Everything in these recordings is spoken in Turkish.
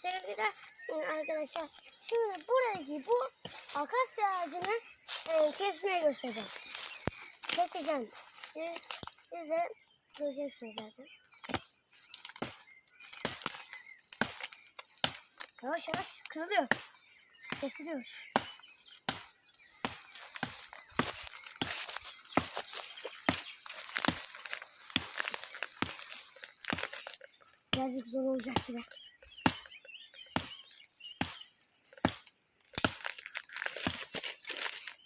sevgili arkadaşlar. Şimdi buradaki bu akasya ağacını e, kesmeye göstereceğim. Keseceğim. Siz, siz de göreceksiniz zaten. Yavaş yavaş kırılıyor. Kesiliyor. Birazcık zor olacak gibi.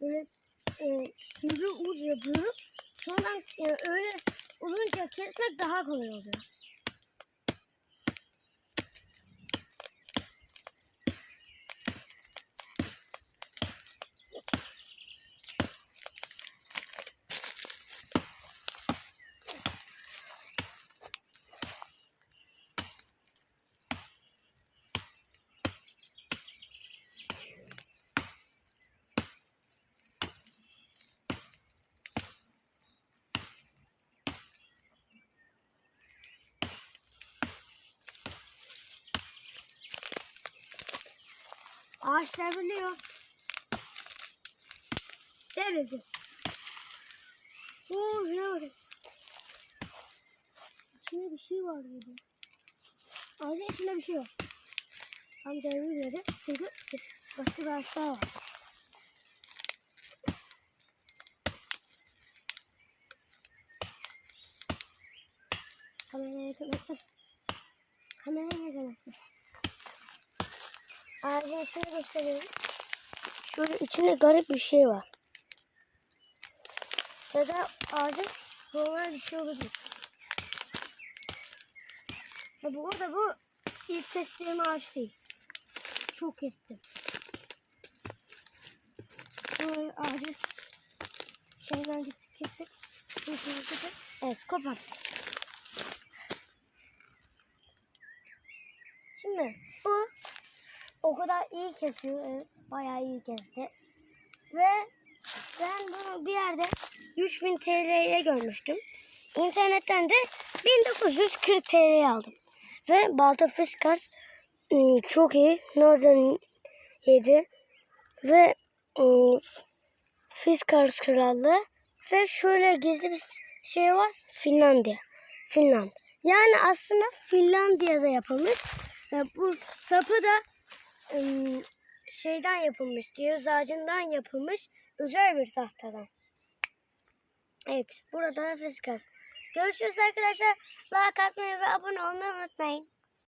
Böyle e, sivri uç yapıyorum. Sonradan e, öyle olunca kesmek daha kolay oluyor. Ağaç devriliyor. Devrildi. Oo şuna bakın. İçinde bir şey var burada. Ağacın içinde bir şey var. Tam devrilmedi. Çünkü başka bir ağaç daha var. Kameraya yakınlaştır. Kameraya yakınlaştır. Ağacın içini gösteriyorum. Şöyle içinde garip bir şey var. Ya da ağacın normal bir şey olabilir. Ya bu arada bu ilk kestiğim ağaç değil. Çok kestim. Böyle ağacı şeyden gittik kesip Evet kopar. Şimdi bu o kadar iyi kesiyor. Evet bayağı iyi kesti. Ve ben bunu bir yerde 3000 TL'ye görmüştüm. İnternetten de 1940 TL'ye aldım. Ve Balta Fiskars ıı, çok iyi. Nereden yedi. Ve ıı, Fiskars Krallığı. Ve şöyle gizli bir şey var. Finlandiya. Finland. Yani aslında Finlandiya'da yapılmış. Ve bu sapı da şeyden yapılmış, ceviz ağacından yapılmış özel bir tahtadan. Evet, burada Fiskars. Görüşürüz arkadaşlar. Like atmayı ve abone olmayı unutmayın.